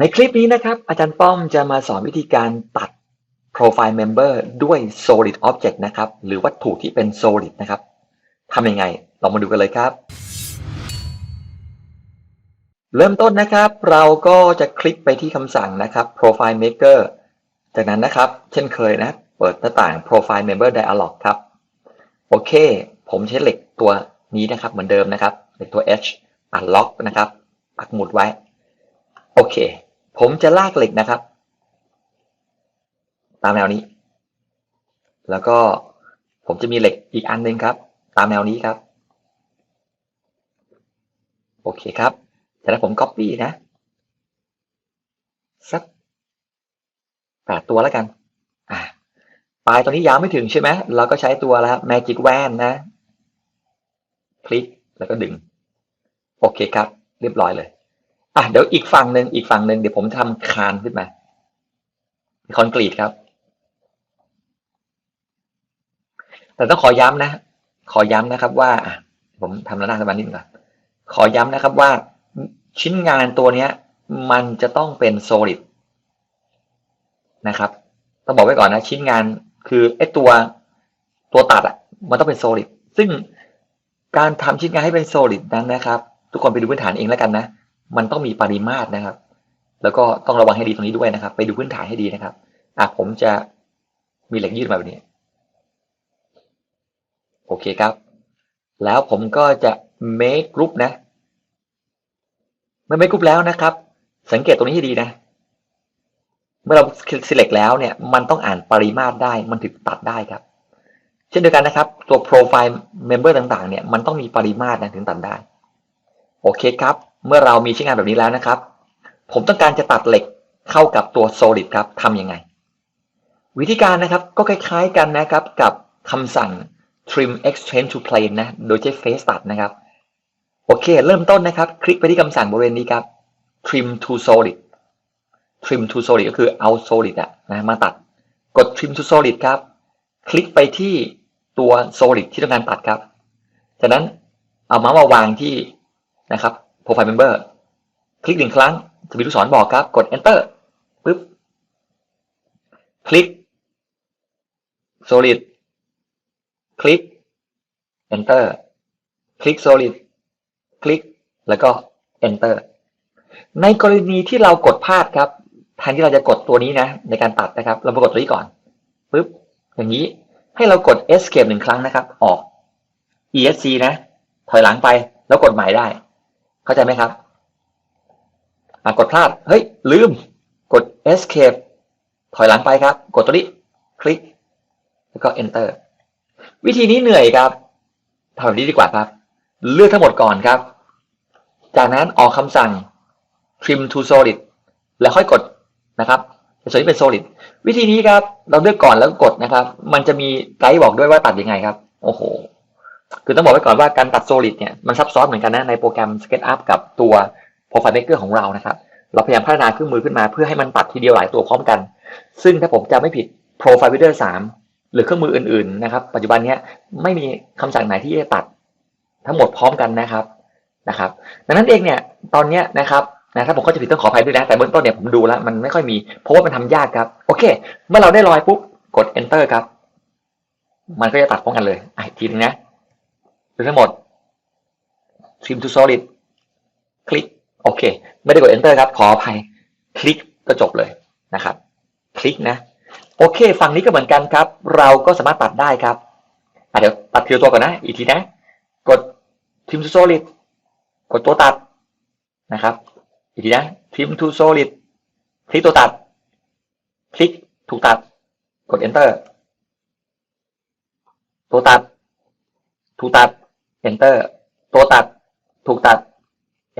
ในคลิปนี้นะครับ อาจารย์ป้อมจะมาสอนวิธีการตัด Profile Member ด้วย Solid Object นะครับ หรือวัตถุที่เป็น Solid นะครับทำยังไงลองมาดูกันเลยครับ เริ่มต้นนะครับ เราก็จะคลิกไปที่คำสั่งนะครับ Profile Maker จากนั้นนะครับ เช่นเคยนะ เปิดหน้าต่าง Profile Member Dialog ครับ โอเค ผมใช้เหล็กตัวนี้นะครับ เหมือนเดิมนะครับ เหล็กตัว H อัดล็อกนะครับ ปักหมุดไว้ โอเค ผมจะลากเหล็กนะครับ ตามแนวนี้ แล้วก็ผมจะมีเหล็กอีกอันหนึ่งครับ ตามแนวนี้ครับ โอเคครับจากนั้นผม Copy นะสักแปดตัวแล้วกัน อ่าปลายตัวนี้ยาวไม่ถึงใช่ไหมเราก็ใช้ตัวแล้ว Magic Wand นะ คลิกแล้วก็ดึง โอเคครับ เรียบร้อยเลย อะเดี๋ยวอีกฝั่งหนึ่งอีกฝั่งหนึ่งเดี๋ยวผมทำคานขึ้นมาคอนกรีตครับ แต่ต้องขอย้ำนะ ขอย้ำนะครับว่าผมทำระนาบสมานิดนึงก่อนขอย้ำนะครับว่าชิ้นงานตัวนี้มันจะต้องเป็น solid นะครับ ต้องบอกไว้ก่อนนะ ชิ้นงานคือไอ้ตัวตัวตัดอะมันต้องเป็น solid ซึ่งการทำชิ้นงานให้เป็น solid นั้นนะครับ ทุกคนไปดูพื้นฐานเองแล้วกันนะ มันต้องมีปริมาตรนะครับ แล้วก็ต้องระวังให้ดีตรงนี้ด้วยนะครับ ไปดูพื้นฐานให้ดีนะครับอะผมจะมีเหล็กยืดมาแบบนี้ โอเคครับ แล้วผมก็จะ make group นะเมื่อ make group แล้วนะครับ สังเกตตรงนี้ให้ดีนะ เมื่อเรา select แล้วเนี่ย มันต้องอ่านปริมาตรได้ มันถึงตัดได้ครับ เช่นเดียวกันนะครับ ตัว profile member ต่างๆ เนี่ย มันต้องมีปริมาตรนะถึงตัดได้ โอเคครับ เมื่อเรามีชิ้นงานแบบนี้แล้วนะครับ ผมต้องการจะตัดเหล็กเข้ากับตัว solid ครับทำยังไง วิธีการนะครับก็คล้ายๆกันนะครับกับคำสั่ง trim extend to plane นะ โดยใช้ face ตัดนะครับ โอเค เริ่มต้นนะครับ คลิกไปที่คำสั่งบริเวณนี้ครับ trim to solid trim to solid ก็คือเอา solid อะนะมาตัด กด trim to solid ครับ คลิกไปที่ตัว solid ที่ต้องการตัดครับ จากนั้นเอาเมาส์มาวางที่นะครับ profile member คลิกหนึ่งครั้งจะมีลูกศรบอกครับ กด enter ปึ๊บ คลิก solid คลิก enter คลิก solid คลิก แล้วก็ enter ในกรณีที่เรากดพลาดครับแทนที่เราจะกดตัวนี้นะ ในการตัดนะครับ เรามากดตัวนี้ก่อนปึ๊บอย่างนี้ให้เรากด escape หนึ่งครั้งนะครับ ออก esc นะ ถอยหลังไปแล้วกดใหม่ได้ เข้าใจไหมครับกดพลาด เฮ้ย ลืม กด escape ถอยหลังไปครับ กดตัวนี้ คลิก แล้วก็ enter วิธีนี้เหนื่อยครับทำแบบนี้ดีกว่าครับ เลือกทั้งหมดก่อนครับ จากนั้นออกคำสั่ง trim to solid แล้วค่อยกดนะครับส่วนนี้เป็น solid วิธีนี้ครับ เราเลือกก่อนแล้วกดนะครับ มันจะมีไกด์บอกด้วยว่าตัดยังไงครับ โอ้โห คือต้องบอกไว้ก่อนว่าการตัด solid เนี่ยมันซับซ้อนเหมือนกันนะในโปรแกรม SketchUp กับตัว Profile Maker ของเรานะครับ เราพยายามพัฒนาเครื่องมือขึ้นมาเพื่อให้มันตัดทีเดียวหลายตัวพร้อมกัน ซึ่งถ้าผมจำไม่ผิด Profile Builder 3 หรือเครื่องมืออื่นๆนะครับ ปัจจุบันนี้ไม่มีคำสั่งไหนที่จะตัดทั้งหมดพร้อมกันนะครับนะครับดังนั้นเองเนี่ยตอนนี้นะครับนะถ้าผมเข้าใจผิดต้องขออภัยด้วยนะ แต่เบื้องต้นเนี่ยผมดูแล้ว มันไม่ค่อยมี เพราะว่ามันทำยากครับ โอเค เมื่อเราได้รอยปุ๊บ กด enter ครับ มันก็จะตัดพร้อมกันเลยอีกทีนึงนะ ดูทั้งหมด trim to solid คลิกโอเค ไม่ได้กด enter ครับ ขออภัย คลิกก็จบเลยนะครับ คลิกนะ โอเค ฝั่งนี้ก็เหมือนกันครับ เราก็สามารถตัดได้ครับเดี๋ยวตัดทีละตัวก่อนนะ อีกทีนะ กด trim to solid กดตัวตัดนะครับ อีกทีนะ trim to solid คลิกตัวตัด คลิกถูกตัด กด enter ตัวตัด ถูกตัด enter ตัวตัดถูกตัด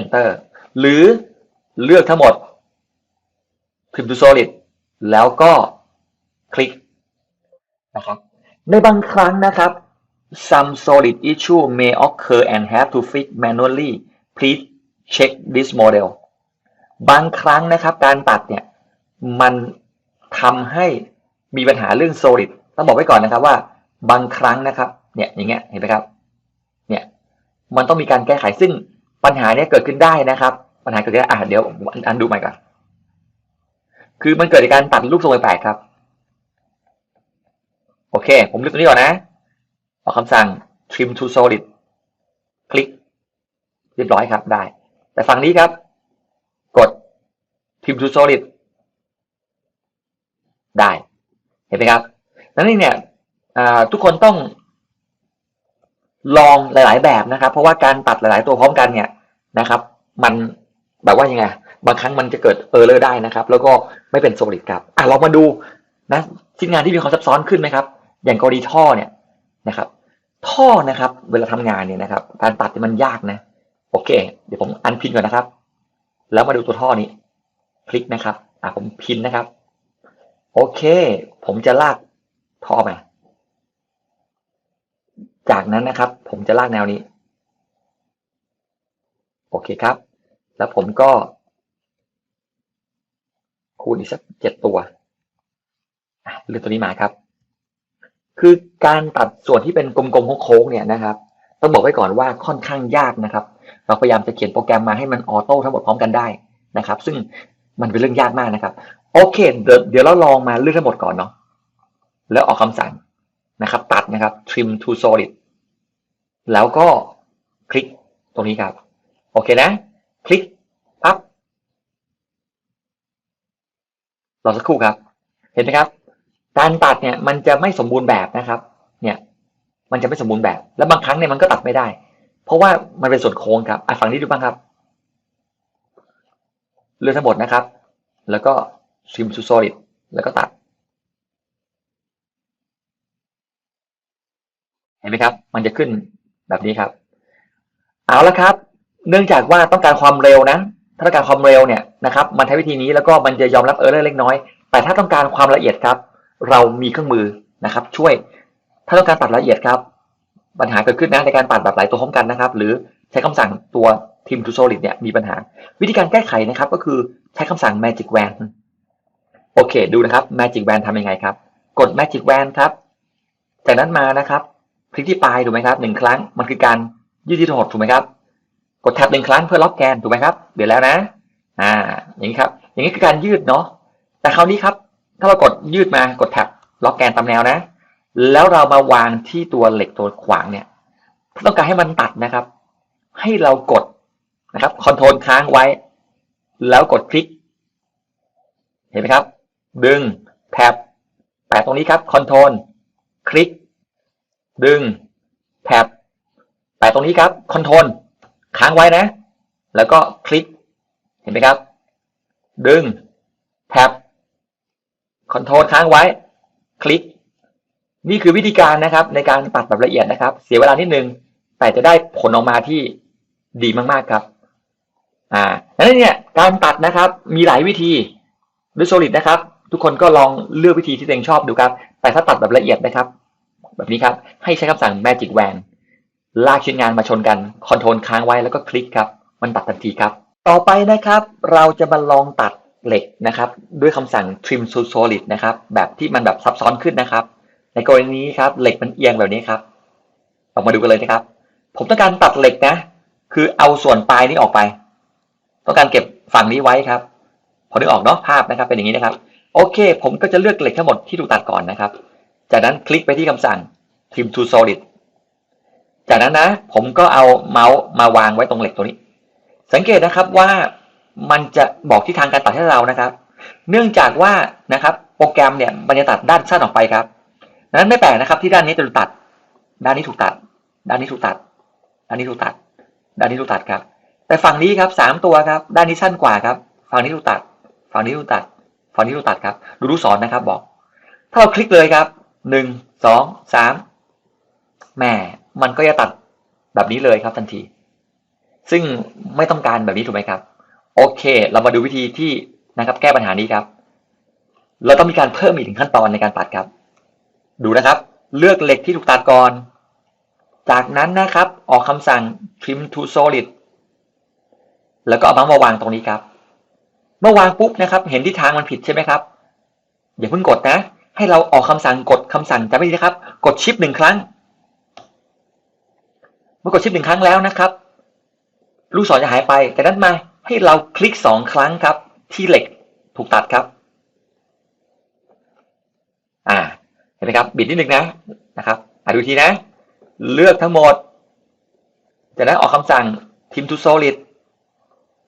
enter หรือเลือกทั้งหมด trim to solid แล้วก็คลิกนะครับในบางครั้งนะครับ some solid issue may occur and have to fix manually please check this model บางครั้งนะครับการตัดเนี่ยมันทำให้มีปัญหาเรื่อง solid ต้องบอกไว้ก่อนนะครับว่าบางครั้งนะครับเนี่ยอย่างเงี้ยเห็นไหมครับ มันต้องมีการแก้ไขซึ่งปัญหาเนี้ยเกิดขึ้นได้นะครับ ปัญหาเกิดขึ้นได้อะเดี๋ยวอันดูใหม่ก่อนคือมันเกิดจากการตัดรูปทรงแปลกครับ โอเค ผมเลือกตัวนี้ก่อนนะออกคำสั่ง trim to solid คลิก เรียบร้อยครับได้ แต่ฝั่งนี้ครับ กด trim to solid ได้ เห็นไหมครับ นั้นนี่เนี่ยอ่าทุกคนต้อง ลองหลาย ๆ แบบนะครับ เพราะว่าการตัดหลาย ๆ ตัวพร้อมกันเนี่ยนะครับ มันแบบว่ายังไงบางครั้งมันจะเกิดเออร์เลอร์ได้นะครับ แล้วก็ไม่เป็นโซลิดครับอะเรามาดูนะชิ้นงานที่มีความซับซ้อนขึ้นไหมครับ อย่างกรณีท่อเนี่ยนะครับ ท่อนะครับ เวลาทำงานเนี่ยนะครับ การตัดมันยากนะโอเค เดี๋ยวผมอันพินก่อนนะครับ แล้วมาดูตัวท่อนี้คลิกนะครับ อะผมพินนะครับ โอเค ผมจะลากท่อมา จากนั้นนะครับ ผมจะลากแนวนี้ โอเคครับ แล้วผมก็ คูณอีกสักเจ็ดตัวเลือกตัวนี้มาครับ คือการตัดส่วนที่เป็นกลมๆโค้งๆเนี่ยนะครับ ต้องบอกไว้ก่อนว่าค่อนข้างยากนะครับ เราพยายามจะเขียนโปรแกรมมาให้มันออโต้ทั้งหมดพร้อมกันได้นะครับ ซึ่งมันเป็นเรื่องยากมากนะครับ โอเค เดี๋ยวเราลองมาเลือกทั้งหมดก่อนเนาะแล้วออกคำสั่ง นะครับ ตัดนะครับ trim to solid แล้วก็คลิกตรงนี้ครับ โอเคนะ คลิกปั๊บรอสักครู่ครับ เห็นไหมครับ การตัดเนี่ยมันจะไม่สมบูรณ์แบบนะครับ เนี่ยมันจะไม่สมบูรณ์แบบ แล้วบางครั้งเนี่ยมันก็ตัดไม่ได้ เพราะว่ามันเป็นส่วนโค้งครับอะฝั่งนี้ดูบ้างครับเลือกทั้งหมดนะครับ แล้วก็ trim to solid แล้วก็ตัด เห็นไหมครับ มันจะขึ้นแบบนี้ครับ เอาละครับ เนื่องจากว่าต้องการความเร็วนะ ถ้าต้องการความเร็วเนี่ยนะครับ มันใช้วิธีนี้แล้วก็มันจะยอมรับเออร์เลอร์เล็กน้อย แต่ถ้าต้องการความละเอียดครับ เรามีเครื่องมือนะครับ ช่วย ถ้าต้องการตัดละเอียดครับ ปัญหาเกิดขึ้นนะในการตัดแบบหลายตัวพร้อมกันนะครับ หรือใช้คำสั่งตัว trim to solid เนี่ยมีปัญหา วิธีการแก้ไขนะครับ ก็คือใช้คำสั่ง magic wand โอเค ดูนะครับ magic wand ทำยังไงครับ กด magic wand ครับ จากนั้นมานะครับ ลิกที่ปลายถูกไหมครับหนึ่งครั้งมันคือการยืดที่ถอดถูกไหมครับ กดแท็บหนึ่งครั้งเพื่อล็อกแกนถูกไหมครับ เดี๋ยวแล้วนะ อ่า อย่างนี้ครับ อย่างนี้คือการยืดเนาะแต่คราวนี้ครับ ถ้าเรากดยืดมากดแท็บล็อกแกนตามแนวนะ แล้วเรามาวางที่ตัวเหล็กตัวขวางเนี่ยถ้าต้องการให้มันตัดนะครับ ให้เรากดนะครับคอนโทรลค้างไว้ แล้วกดคลิก เห็นไหมครับ ดึงแท็บแปะตรงนี้ครับคอนโทรลคลิก ดึงแท็บแปะตรงนี้ครับคอนโทรลค้างไว้นะ แล้วก็คลิกเห็นไหมครับ ดึงแท็บคอนโทรลค้างไว้ คลิก นี่คือวิธีการนะครับ ในการตัดแบบละเอียดนะครับ เสียเวลานิดนึง แต่จะได้ผลออกมาที่ดีมากๆครับ อ่าดังนั้นเนี่ยการตัดนะครับมีหลายวิธีด้วยโซลิดนะครับ ทุกคนก็ลองเลือกวิธีที่ตัวเองชอบดูครับ แต่ถ้าตัดแบบละเอียดนะครับ แบบนี้ครับ ให้ใช้คำสั่ง magic wand ลากชิ้นงานมาชนกัน คอนโทรลค้างไว้แล้วก็คลิกครับ มันตัดทันทีครับ ต่อไปนะครับ เราจะมาลองตัดเหล็กนะครับ ด้วยคำสั่ง trim to solid นะครับ แบบที่มันแบบซับซ้อนขึ้นนะครับ ในกรณีนี้ครับ เหล็กมันเอียงแบบนี้ครับลองมาดูกันเลยนะครับ ผมต้องการตัดเหล็กนะ คือเอาส่วนปลายนี้ออกไป ต้องการเก็บฝั่งนี้ไว้ครับ พอนึกออกเนาะภาพนะครับ เป็นอย่างนี้นะครับ โอเค ผมก็จะเลือกเหล็กทั้งหมดที่ถูกตัดก่อนนะครับ จากนั้นคลิกไปที่คำสั่ง trim to solid จากนั้นนะ ผมก็เอาเมาส์มาวางไว้ตรงเหล็กตัวนี้ สังเกตนะครับว่ามันจะบอกทิศทางการตัดให้เรานะครับ เนื่องจากว่านะครับโปรแกรมเนี่ยมันจะตัดด้านสั้นออกไปครับดังนั้นไม่แปลกนะครับที่ด้านนี้จะถูกตัด ด้านนี้ถูกตัด ด้านนี้ถูกตัด ด้านนี้ถูกตัด ด้านนี้ถูกตัดครับ แต่ฝั่งนี้ครับสามตัวครับ ด้านนี้สั้นกว่าครับ ฝั่งนี้ถูกตัด ฝั่งนี้ถูกตัด ฝั่งนี้ถูกตัดครับ ดูลูกศรนะครับบอก ถ้าเราคลิกเลยครับหนึ่งสองสาม แหมมันก็จะตัดแบบนี้เลยครับทันที ซึ่งไม่ต้องการแบบนี้ถูกไหมครับ โอเค เรามาดูวิธีที่นะครับแก้ปัญหานี้ครับ เราต้องมีการเพิ่มอีกหนึ่งขั้นตอนในการตัดครับ ดูนะครับ เลือกเหล็กที่ถูกตัดก่อน จากนั้นนะครับออกคำสั่ง trim to solid แล้วก็เอามาส์มาวางตรงนี้ครับ เมื่อวางปุ๊บนะครับ เห็นทิศทางมันผิดใช่ไหมครับ อย่าเพิ่งกดนะ ให้เราออกคำสั่งกดคำสั่งจำไว้ดีนะครับ กดชิปหนึ่งครั้ง มื่อกดชิปหนึ่งครั้งแล้วนะครับ ลูกศรจะหายไปแต่นั้นมาให้เราคลิกสองครั้งครับ ที่เหล็กถูกตัดครับ อ่า เห็นไหมครับบิดนิดนึงนะนะครับอ่าดูทีนะ เลือกทั้งหมดจากนั้นออกคำสั่งทีมทูโซลิท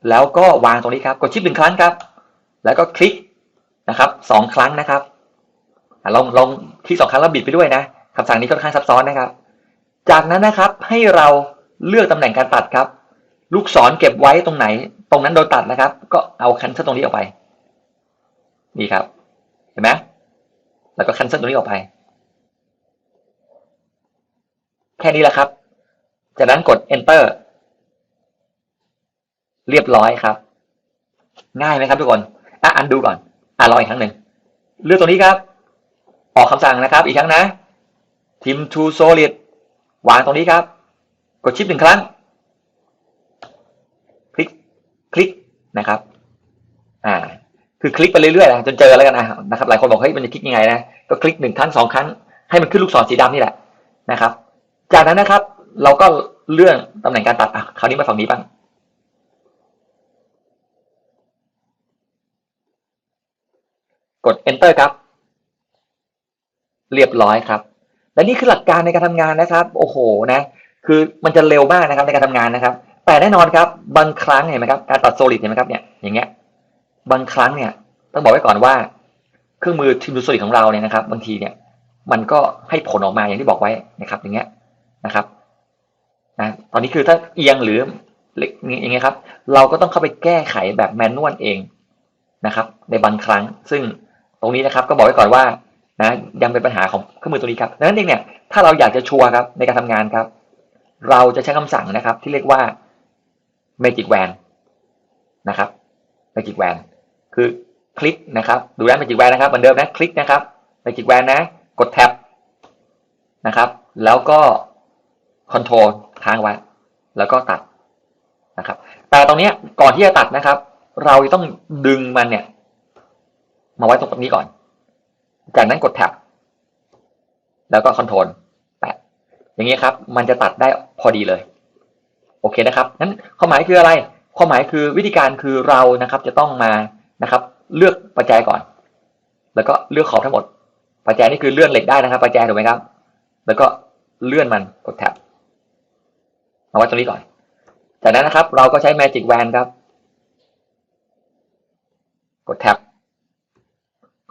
แล้วก็วางตรงนี้ครับ กดชิปหนึ่งครั้งครับ แล้วก็คลิกนะครับสองครั้งนะครับลองลองคลิกสองครั้งแล้วบิดไปด้วยนะคำสั่งนี้ค่อนข้างซับซ้อนนะครับ จากนั้นนะครับให้เราเลือกตำแหน่งการตัดครับ ลูกศรเก็บไว้ตรงไหน ตรงนั้นโดนตัดนะครับ ก็เอาคันเซิลตรงนี้ออกไป นี่ครับ เห็นไหมแล้วก็คันเซิลตรงนี้ออกไป แค่นี้แหละครับ จากนั้นกด enter เรียบร้อยครับ ง่ายไหมครับทุกคนอะอันดูก่อนอะรออีกครั้งหนึ่งเลือกตรงนี้ครับ ออกคำสั่งนะครับ อีกครั้งนะ team to solid วางตรงนี้ครับ กดชิปหนึ่งครั้ง คลิกคลิกนะครับ อ่า คือคลิกไปเรื่อยๆนะจนเจอแล้วกันนะนะครับหลายคนบอกเฮ้ยมันจะคลิกยังไงนะก็คลิกหนึ่งครั้งสองครั้งให้มันขึ้นลูกศรสีดำนี่แหละนะครับ จากนั้นนะครับ เราก็เลื่อนตำแหน่งการตัดอะคราวนี้มาฝั่งนี้บ้างกด enter ครับ เรียบร้อยครับ และนี่คือหลักการในการทำงานนะครับ โอ้โหนะคือมันจะเร็วมากนะครับในการทำงานนะครับ แต่แน่นอนครับบางครั้งเห็นไหมครับการตัดโซลิดเห็นไหมครับเนี่ยอย่างเงี้ยบางครั้งเนี่ยต้องบอกไว้ก่อนว่า เครื่องมือทีมดูโซลิดของเราเนี่ยนะครับ บางทีเนี่ยมันก็ให้ผลออกมาอย่างที่บอกไว้นะครับ อย่างเงี้ยนะครับนะตอนนี้คือถ้าเอียงหรืออย่างเงี้ยครับ เราก็ต้องเข้าไปแก้ไขแบบแมนนวลเองนะครับ ในบางครั้ง ซึ่งตรงนี้นะครับก็บอกไว้ก่อนว่า นะยังเป็นปัญหาของเครื่องมือตัวนี้ครับดังนั้นเองเนี่ยถ้าเราอยากจะชัวร์ครับในการทำงานครับ เราจะใช้คำสั่งนะครับ ที่เรียกว่า magic wand นะครับ magic wand คือคลิกนะครับดูน magic wand นะครับเหมือนเดิมนะคลิกนะครับ magic wand นะ กดแท็บนะครับ แล้วก็ control ค้างไว้ แล้วก็ตัดนะครับ แต่ตรงนี้ก่อนที่จะตัดนะครับ เราต้องดึงมันเนี่ย มาไว้ตรงนี้ก่อน จากนั้นกดแท็บแล้วก็คอนโทรลแปะอย่างนี้ครับ มันจะตัดได้พอดีเลย โอเคนะครับนั้นความหมายคืออะไร ความหมายคือวิธีการคือเรานะครับ จะต้องมานะครับ เลือกประแจก่อน แล้วก็เลือกขอบทั้งหมด ประแจนี่คือเลื่อนเหล็กได้นะครับ ประแจถูกไหมครับ แล้วก็เลื่อนมันกดแท็บมาไว้ตรงนี้ก่อน จากนั้นนะครับ เราก็ใช้ Magic w a n ครับ กดแท็บ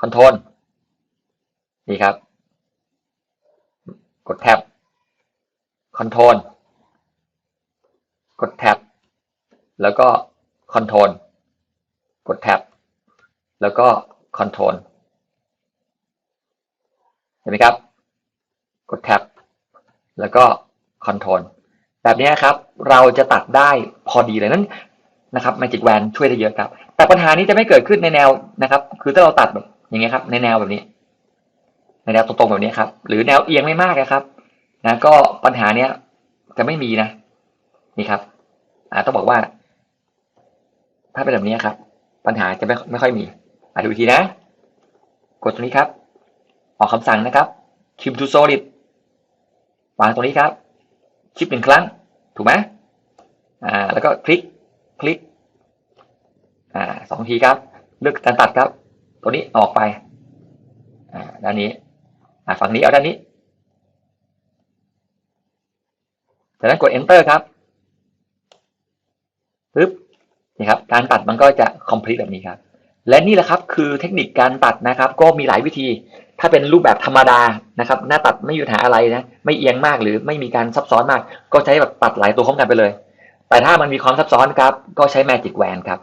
คอนโทรล นี่ครับ กดแท็บคอนโทรลกดแท็บ แล้วก็คอนโทรลกดแท็บ แล้วก็คอนโทรลเห็นไหมครับ กดแท็บ แล้วก็คอนโทรลแบบนี้ครับ เราจะตัดได้พอดีเลยนั้นนะครับ Magic Wand ช่วยได้เยอะครับ แต่ปัญหานี้จะไม่เกิดขึ้นในแนวนะครับ คือถ้าเราตัดแบบอย่างเงี้ยครับ ในแนวแบบนี้ แนวตรงๆแบบนี้ครับ หรือแนวเอียงไม่มากนะครับนะก็ปัญหาเนี้ยจะไม่มีนะนี่ครับอ่าต้องบอกว่า ถ้าเป็นแบบนี้ครับ ปัญหาจะไม่ไม่ค่อยมีอ่าดูอีกทีนะ กดตรงนี้ครับ ออกคำสั่งนะครับ Kim to solid วางตรงนี้ครับ ชิปหนึ่งครั้ง ถูกไหมอ่า แล้วก็คลิก คลิก อ่าสองทีครับ เลือกการตัดครับ ตัวนี้ออกไป อ่า ด้านนี้ อ่าฝั่งนี้เอาด้านนี้จากนั้นกด enter ครับปึ๊บนี่ครับ การตัดมันก็จะ complete แบบนี้ครับ และนี่แหละครับคือเทคนิคการตัดนะครับ ก็มีหลายวิธี ถ้าเป็นรูปแบบธรรมดานะครับ หน้าตัดไม่มีปัญหาอะไรนะ ไม่เอียงมากหรือไม่มีการซับซ้อนมาก ก็ใช้แบบตัดหลายตัวพร้อมกันไปเลย แต่ถ้ามันมีความซับซ้อนครับ ก็ใช้ Magic Wand ครับ